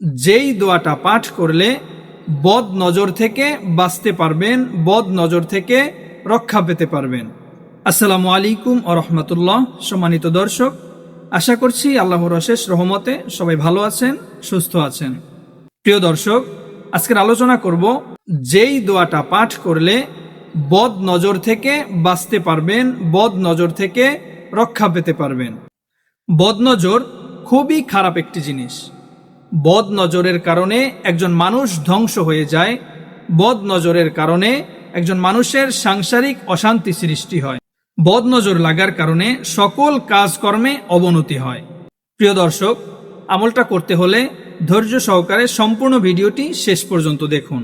যেই দোয়াটা পাঠ করলে বদ নজর থেকে বাঁচতে পারবেন, বদ নজর থেকে রক্ষা পেতে পারবেন। আসসালামু আলাইকুম ও রহমতুল্লাহ। সম্মানিত দর্শক, আশা করছি আল্লাহর অশেষ রহমতে সবাই ভালো আছেন, সুস্থ আছেন। প্রিয় দর্শক, আজকের আলোচনা করব যেই দোয়াটা পাঠ করলে বদ নজর থেকে বাঁচতে পারবেন, বদ নজর থেকে রক্ষা পেতে পারবেন। বদ নজর খুবই খারাপ একটি জিনিস। বদ নজরের কারণে একজন মানুষ ধ্বংস হয়ে যায় বদ নজরের কারণে একজন মানুষের সাংসারিক অশান্তি সৃষ্টি হয়। বদ নজর লাগার কারণে সকল কাজকর্মে অবনতি হয়। প্রিয় দর্শক, আমলটা করতে হলে ধৈর্য সহকারে সম্পূর্ণ ভিডিওটি শেষ পর্যন্ত দেখুন।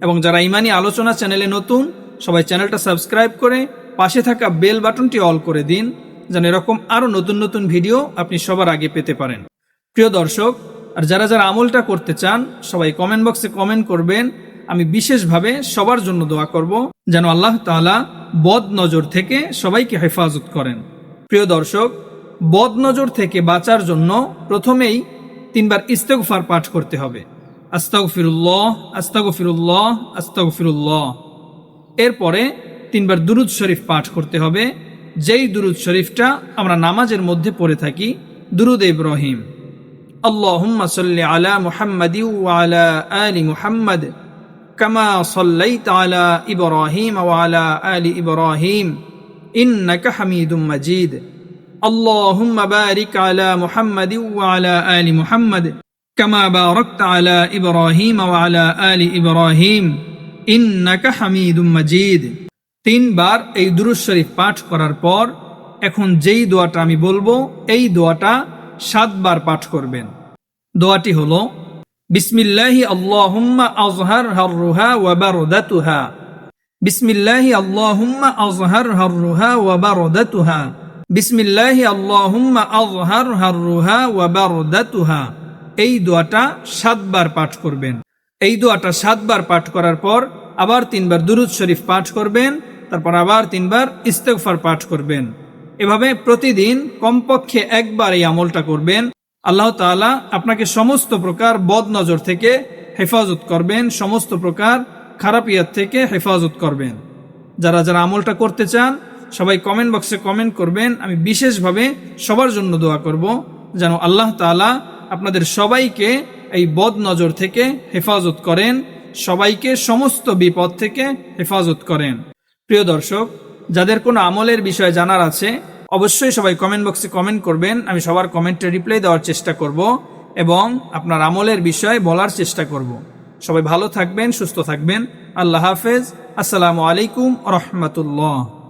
এবং যারা ইমানি আলোচনা চ্যানেলে নতুন, সবাই চ্যানেলটা সাবস্ক্রাইব করে পাশে থাকা বেল বাটনটি অল করে দিন, যেন এরকম আরও নতুন নতুন ভিডিও আপনি সবার আগে পেতে পারেন। প্রিয় দর্শক আর যারা যারা আমলটা করতে চান, সবাই কমেন্ট বক্সে কমেন্ট করবেন। আমি বিশেষভাবে সবার জন্য দোয়া করব, যেন আল্লাহ তাআলা বদ নজর থেকে সবাইকে হেফাজত করেন। প্রিয় দর্শক বদ নজর থেকে বাঁচার জন্য প্রথমেই তিনবার ইস্তেগফার পাঠ করতে হবে। আস্তাগফিরুল্লাহ আস্তাগফিরুল্লাহ আস্তাগফিরুল্লাহ। এরপরে তিনবার দুরুদ শরীফ পাঠ করতে হবে। যেই দুরুদ শরীফটা আমরা নামাজের মধ্যে পড়ে থাকি, দুরুদ ইব্রাহিম। আল্লাহুম্মা সাল্লি আলা মুহাম্মাদি ওয়া আলা আলি মুহাম্মাদ কামা সাল্লাইতা আলা ইব্রাহিম ওয়া আলা আলি ইব্রাহিম ইন্নাকা হামিদুম মাজিদ اللهم بارك على محمد وعلى آل محمد كما باركت على إبراهيم وعلى آل إبراهيم إنك حميد مجيد তিনবার এই দুরুদ শরীফ পাঠ করার পর এখন যেই দোয়াটা আমি বলবো এই দোয়াটা সাতবার পাঠ করবেন। দোয়াটি হলো, বিসমিল্লাহি আল্লাহুম্মা আজহার হাররুহা ওয়া বারদাতুহা। বিসমিল্লাহি আল্লাহুম্মা আজহার হাররুহা ওয়া বারদাতুহা। বিসমিল্লাহি আল্লাহুম্মা আজহার হাররুহা ওয়া বারদাতুহা। এই দোয়াটা সাতবার পাঠ করবেন। এই দোয়াটা সাতবার পাঠ করার পর আবার তিনবার দুরুদ শরীফ পাঠ করবেন, তারপর আবার তিনবার ইস্তেগফার পাঠ করবেন। এভাবে প্রতিদিন কমপক্ষে একবার এই আমলটা করবেন। আল্লাহ তাআলা আপনাকে সমস্ত প্রকার বদ নজর থেকে হেফাজত করবেন, সমস্ত প্রকার খারাপ ইয়াত থেকে হেফাজত করবেন। যারা যারা আমলটা করতে চান, সবাই কমেন্ট বক্সে কমেন্ট করবেন। আমি বিশেষভাবে সবার জন্য দোয়া করব, যেন আল্লাহ তাআলা আপনাদের সবাইকে এই বদ নজর থেকে হেফাজত করেন, সবাইকে সমস্ত বিপদ থেকে হেফাজত করেন। প্রিয় দর্শক, যাদের কোনো আমলের বিষয়ে জানার আছে অবশ্যই সবাই কমেন্ট বক্সে কমেন্ট করবেন। আমি সবার কমেন্টে রিপ্লাই দেওয়ার চেষ্টা করব এবং আপনার আমলের বিষয়ে বলার চেষ্টা করব। সবাই ভালো থাকবেন, সুস্থ থাকবেন। আল্লাহ হাফেজ। আসসালামু আলাইকুম রহমতুল্লাহ।